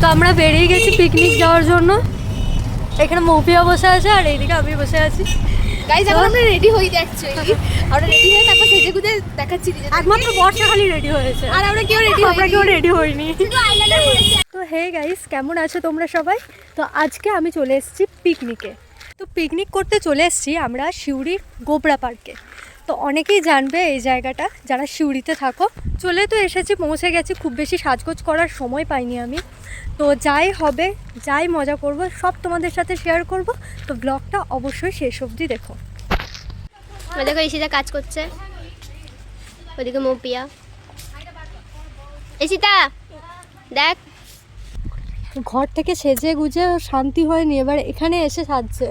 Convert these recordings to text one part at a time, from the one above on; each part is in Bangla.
তো আমরা বেরিয়ে গেছি পিকনিক যাওয়ার জন্য। এখানে মৌপিয়া বসে আছে আর এইদিকে আমি বসে আছি। গাইজ এখন আমরা রেডি হই অ্যাকচুয়ালি আমরা রেডি হয়ে তারপর সেজে গুজে দেখাচ্ছি একমাত্র বর্ষা খালি রেডি হয়েছে। আর আমরা কেউ রেডি আমরা কেউ রেডি হইনি। তো হে গাইস কেমন আছো তোমরা সবাই? তো আজকে আমি চলে এসেছি পিকনিকে তো পিকনিক করতে চলে এসেছি আমরা সিউড়ির গোবরা পার্কে তো অনেকেই জানবে এই জায়গাটা যারা সিউড়িতে থাকো। চলে তো এসেছি পৌঁছে গেছি খুব বেশি সাজগোজ করার সময় পাইনি আমি। তো যাই হবে যাই মজা করব সব তোমাদের সাথে শেয়ার করব। তো ব্লগটা অবশ্যই শেষ অবধি দেখো। দেখো ঈশিতা কাজ করছে। ওদিকে মৌপিয়া। ঈশিতা দেখ। ঘর থেকে সেজে গুজে শান্তি হয়নি এবার এখানে এসে সাজছে।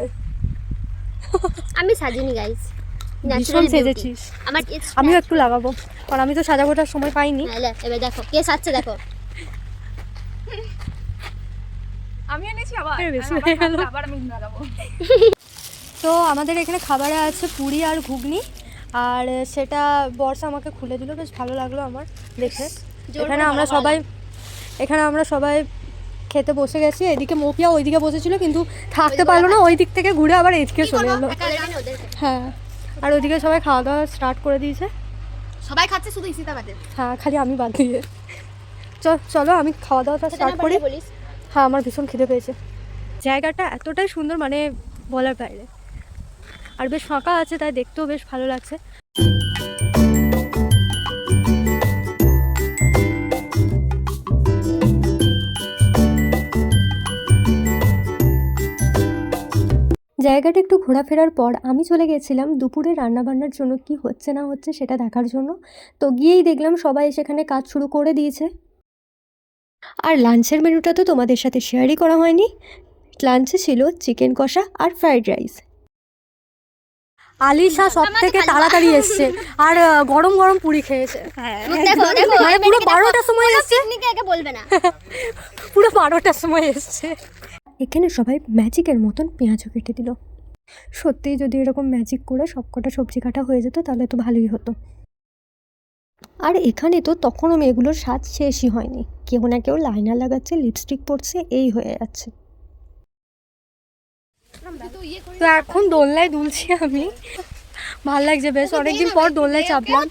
আমি সাজিনি গাইজ ভীষণ সেজেছিস। আমার আমিও একটু লাগাবো কারণ আমি তো সাজাগোটার সময় পাইনি। হ্যাঁ, এবার দেখো কে সাজছে দেখো। আমি এনেছি আবার। বেশি হয়ে আবার গেল। আবার আমি লাগাবো। তো আমাদের এখানে খাবারে আছে পুরি আর ঘুগনি আর সেটা বর্ষা আমাকে খুলে দিল বেশ ভালো লাগল আমার দেখে। এখানে আমরা সবাই এখানে আমরা সবাই খেতে বসে গেছি এদিকে মপিয়া ওইদিকে বসেছিল কিন্তু থাকতে পারল না ওই দিক থেকে ঘুরে আবার এদিকে চলে এলো। হ্যাঁ। আর ওদিকে সবাই খাওয়া দাওয়া স্টার্ট করে দিয়েছে। সবাই খাচ্ছে শুধু ইসিতা বাদে হ্যাঁ খালি আমি বাদ দিয়ে। চল চলো আমি খাওয়া দাওয়াটা স্টার্ট করি। হ্যাঁ আমার ভীষণ খিদে পেয়েছে। জায়গাটা এতটাই সুন্দর মানে বলার বাইরে। আর বেশ ফাঁকা আছে তাই দেখতেও বেশ ভালো লাগছে। জায়গাটা একটু ঘোরাফেরার পর আমি চলে গেছিলাম দুপুরে রান্নাবান্নার জন্য কি হচ্ছে না হচ্ছে সেটা দেখার জন্য। তো গিয়েই দেখলাম সবাই সেখানে কাজ শুরু করে দিয়েছে। আর লাঞ্চের মেনুটা তো তোমাদের সাথে শেয়ারই করা হয়নি। লাঞ্চে ছিল চিকেন কষা আর ফ্রাইড রাইস। আলিশা সব থেকে তাড়াতাড়ি এসছে। আর গরম গরম পুরি খেয়েছে। দেখো মানে পুরো বারোটার সময় এসছে। পুরো বারোটার সময় এসছে। এখানে সবাই ম্যাজিকের মতন পেঁয়াজও কেটে দিল। সত্যিই যদি এরকম ম্যাজিক করে সবকটা সবজি কাটা হয়ে যেত তাহলে তো ভালোই হতো। আর এখানে তো তখনও মেয়েগুলোর স্বাদ শেষই হয়নি। কেউ না কেউ লাইনার লাগাচ্ছে লিপস্টিক পরছে এই হয়ে যাচ্ছে। তো এখন দোলনায় দুলছি আমি। ভালো লাগছে বেশ অনেকদিন পর দোলনায় চাপলাম।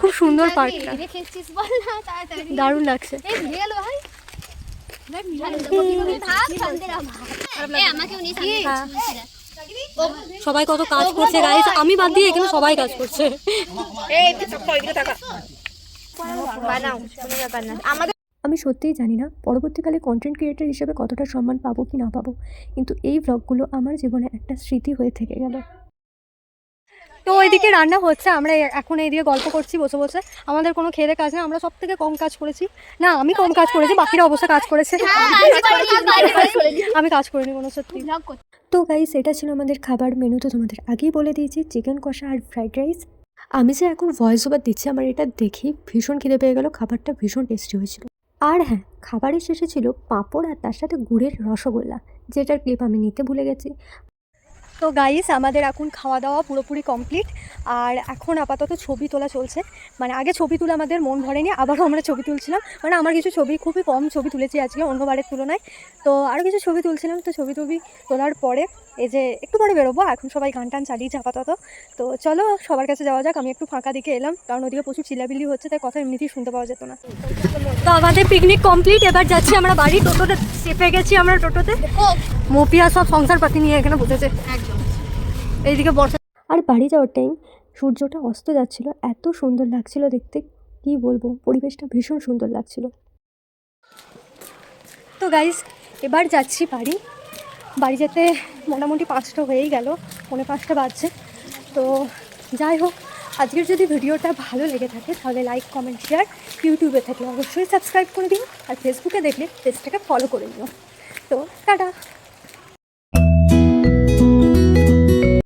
খুব সুন্দর পার্কটা। রেখেছিস বল না তাড়াতাড়ি। দারুণ লাগছে। সবাই কত কাজ করছে গাইস আমি বাদ দিয়ে এখানে সবাই কাজ করছে। আমি সত্যিই জানি না পরবর্তীকালে কন্টেন্ট ক্রিয়েটর হিসেবে কতটা সম্মান পাবো কি না পাবো, কিন্তু এই ব্লগগুলো আমার জীবনে একটা স্মৃতি হয়ে থেকে গেল। তো ওইদিকে রান্না হচ্ছে আমরা এ- এখন এইদিকে গল্প করছি বসে বসে। আমাদের কোনো খেয়ে কাজ না আমরা সব থেকে কম কাজ করেছি। না আমি কম কাজ করেছি বাকিরা অবশ্য কাজ করেছে। আমি কাজ করিনি কোনো সত্যি। তো গাইস এটা ছিল আমাদের খাবার মেনু তো তোমাদের আগেই বলে দিয়েছি চিকেন কষা আর ফ্রাইড রাইস আমি যে এখন ভয়েস ওভার দিচ্ছি আমার এটা দেখে ভীষণ খিদে পেয়ে গেল খাবারটা ভীষণ টেস্টি হয়েছিল। আর হ্যাঁ খাবারের শেষে ছিল পাঁপড় আর তার সাথে গুড়ের রসগোল্লা যেটার ক্লিপ আমি নিতে ভুলে গেছি। তো গাইস আমাদের এখন খাওয়া দাওয়া পুরোপুরি কমপ্লিট আর এখন আপাতত ছবি তোলা চলছে। মানে আগে ছবি তুলে আমাদের মন ভরেনি আবারও আমরা ছবি তুলছিলাম। মানে আমার কিছু ছবি খুবই কম ছবি তুলেছি আজকে অন্যবারের তুলনায়। তো আরও কিছু ছবি তুলছিলাম তো ছবি টবি তোলার পরে এই যে একটু পরে বেরোবো এখন সবাই গান টান চালিয়েছে আপাতত। তো চলো সবার কাছে যাওয়া যাক আমি একটু ফাঁকা দিকে এলাম কারণ ওদিকে প্রচুর চিলাবিলি হচ্ছে তাই কথা এমনিতেই শুনতে পাওয়া যেত না। তো আমাদের পিকনিক কমপ্লিট এবার যাচ্ছি আমরা বাড়ি টোটোতে চেপে গেছি আমরা টোটোতে। মপিয়া সব সংসার পাতি নিয়ে এখানে বসেছে। এইদিকে বর্ষা আর বাড়ি যাওয়ার টাইম সূর্যটা অস্ত যাচ্ছিল এত সুন্দর লাগছিল দেখতে। কি বলব পরিবেশটা ভীষণ সুন্দর লাগছিল। তো গাইজ এবার যাচ্ছি বাড়ি। বাড়ি যেতে মোটামুটি পাঁচটা হয়েই গেল পৌনে পাঁচটা বাজছে। তো যাই হোক আজকের যদি ভিডিওটা ভালো লেগে থাকে তাহলে লাইক কমেন্ট শেয়ার ইউটিউবে থাকলে অবশ্যই সাবস্ক্রাইব করে দিও আর ফেসবুকে দেখলে পেজটাকে ফলো করে নিও। তো টাটা।